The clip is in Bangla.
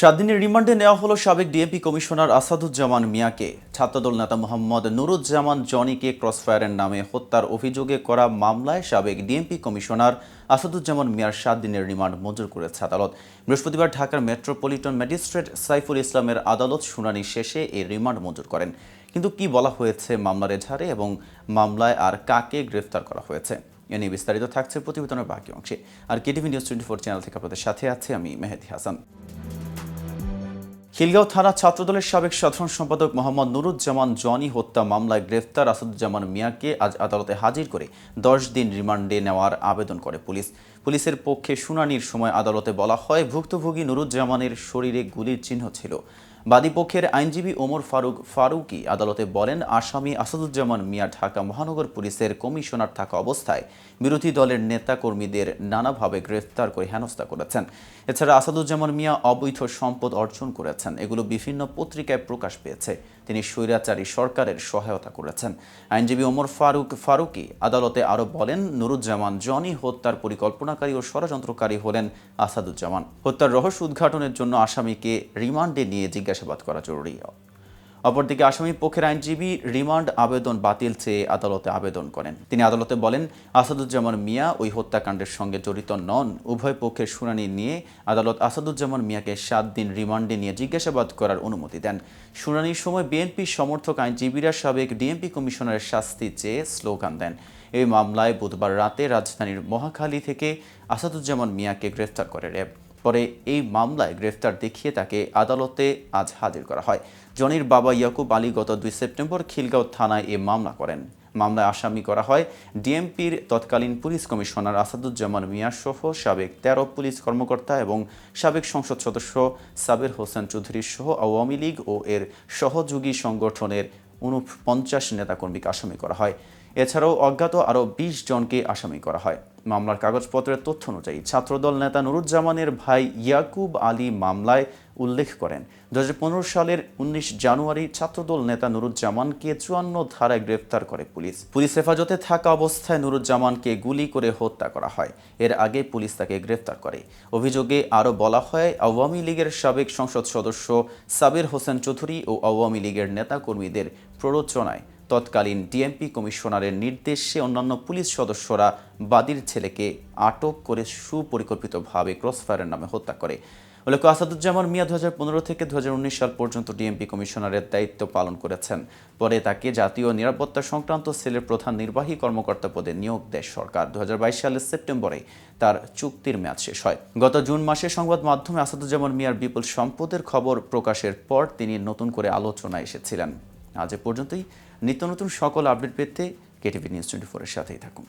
সাত দিনের রিমান্ডে নেওয়া হলো সাবেক ডিএমপি কমিশনার আসাদুজ্জামান মিয়াকে। ছাত্রদল নেতা মোহাম্মদ নুরুজ্জামান জনিকে ক্রসফায়ারের নামে হত্যার অভিযোগে করা মামলায় সাবেক ডিএমপি কমিশনার আসাদুজ্জামান মিয়ার সাত দিনের রিমান্ড মঞ্জুর করেছে আদালত। বৃহস্পতিবার ঢাকার মেট্রোপলিটন ম্যাজিস্ট্রেট সাইফুল ইসলামের আদালত শুনানি শেষে এই রিমান্ড মঞ্জুর করেন। কিন্তু কি বলা হয়েছে মামলার এজাহারে এবং মামলায় আর কাকে গ্রেফতার করা হয়েছে? এ নিয়ে বিস্তারিত থাকছে প্রতিবেদনের বাকি অংশে। আর KTV news twenty four channel থেকে আপনাদের সাথে আছে আমি মেহেদি হাসান। খিলগাঁও থানা ছাত্রদলের সাবেক সাধারণ সম্পাদক মোহাম্মদ নুরুজ্জামান জনি হত্যা মামলায় গ্রেফতার আসাদুজ্জামান মিয়াকে আজ আদালতে হাজির করে দশ দিন রিমান্ডে নেওয়ার আবেদন করে পুলিশ। পুলিশের পক্ষে শুনানির সময় আদালতে বলা হয়, ভুক্তভোগী নুরুজ্জামানের শরীরে গুলির চিহ্ন ছিল। বাদীপক্ষের আইনজীবী ওমর ফারুক ফারুকি আদালতে বলেন, আসামি আসাদুজ্জামান মিয়া ঢাকা মহানগর পুলিশের কমিশনার থাকা অবস্থায় বিরোধী দলের নেতা কর্মীদের নানাভাবে গ্রেফতার করে হেনস্থা করেছেন। এছাড়া আসাদুজ্জামান মিয়া অবৈধ সম্পদ অর্জন করেছেন। এগুলো বিভিন্ন পত্রিকায় প্রকাশ পেয়েছে। তিনি স্বৈরাচারী সরকারের সহায়তা করেছেন। আইনজীবী ওমর ফারুক ফারুকি আদালতে আরও বলেন, নুরুজ্জামান জনি হত্যার পরিকল্পনাকারী ও ষড়যন্ত্রকারী হলেন আসাদুজ্জামান। হত্যার রহস্য উদ্ঘাটনের জন্য আসামিকে রিমান্ডে নিয়ে জিজ্ঞাসাবাদ করা জরুরি। অপরদিকে আসামি পক্ষের আইনজীবী রিমান্ড আবেদন বাতিল চেয়ে আদালতে আবেদন করেন। তিনি আদালতে বলেন, আসাদুজ্জামান মিয়া ওই হত্যাকাণ্ডের সঙ্গে জড়িত নন। উভয় পক্ষের শুনানি নিয়ে আদালত আসাদুজ্জামান মিয়াকে সাত দিন রিমান্ডে নিয়ে জিজ্ঞাসাবাদ করার অনুমতি দেন। শুনানির সময় বিএনপি সমর্থক আইনজীবীরা সাবেক ডিএমপি কমিশনারের শাস্তি চেয়ে স্লোগান দেন। এই মামলায় বুধবার রাতে রাজধানীর মহাখালী থেকে আসাদুজ্জামান মিয়াকে গ্রেফতার করে র্যাব পরে এই মামলায় গ্রেফতার দেখিয়ে তাকে আদালতে আজ হাজির করা হয়। জনির বাবা ইয়াকুব আলী গত দুই সেপ্টেম্বর খিলগাঁও থানায় এ মামলা করেন। মামলায় আসামি করা হয় ডিএমপির তৎকালীন পুলিশ কমিশনার আসাদুজ্জামান মিয়া সহ সাবেক তেরো পুলিশ কর্মকর্তা এবং সাবেক সংসদ সদস্য সাবের হোসেন চৌধুরী সহ আওয়ামী লীগ ও এর সহযোগী সংগঠনের উনপঞ্চাশ নেতাকর্মীকে আসামি করা হয়। এছাড়াও অজ্ঞাত আরও বিশ জনকে আসামি করা হয়। মামলার কাগজপত্রের তথ্য অনুযায়ী ছাত্রদল নেতা নুরুজ্জামানের ভাই ইয়াকুব আলী মামলায় উল্লেখ করেন। দু হাজার পনেরো সালের উনিশ জানুয়ারি ছাত্রদল নেতা নুরুজ্জামানকে চুয়ান্ন ধারায় গ্রেফতার করে পুলিশ। পুলিশ হেফাজতে থাকা অবস্থায় নুরুজ্জামানকে গুলি করে হত্যা করা হয়। এর আগে পুলিশ তাকে গ্রেফতার করে। অভিযোগে আরও বলা হয়, আওয়ামী লীগের সাবেক সংসদ সদস্য সাবির হোসেন চৌধুরী ও আওয়ামী লীগের নেতাকর্মীদের প্ররোচনায় তৎকালীন ডিএমপি কমিশনারের নির্দেশে অন্যান্য পুলিশ সদস্যরা বাদীর ছেলেকে আটক করে সুপরিকল্পিতভাবে ক্রসফায়ারের নামে হত্যা করে। উল্লেখ্য, আসাদুজ্জামান মিয়া দু হাজার পনেরো থেকে দু হাজার উনিশ সাল পর্যন্ত ডিএমপি কমিশনারের দায়িত্ব পালন করেছেন। পরে তাকে জাতীয় নিরাপত্তা সংক্রান্ত সেলের প্রধান নির্বাহী কর্মকর্তা পদে নিয়োগ দেয় সরকার। দু হাজার বাইশ সালের সেপ্টেম্বরে তার চুক্তির মেয়াদ শেষ হয়। গত জুন মাসে সংবাদ মাধ্যমে আসাদুজ্জামান মিয়ার বিপুল সম্পদের খবর প্রকাশের পর তিনি নতুন করে আলোচনায় এসেছিলেন। আজ পর্যন্তই। নিত্য নতুন সকল আপডেট পেতে কেটিভি নিউজ টোয়েন্টি ফোরের সাথেই থাকুন।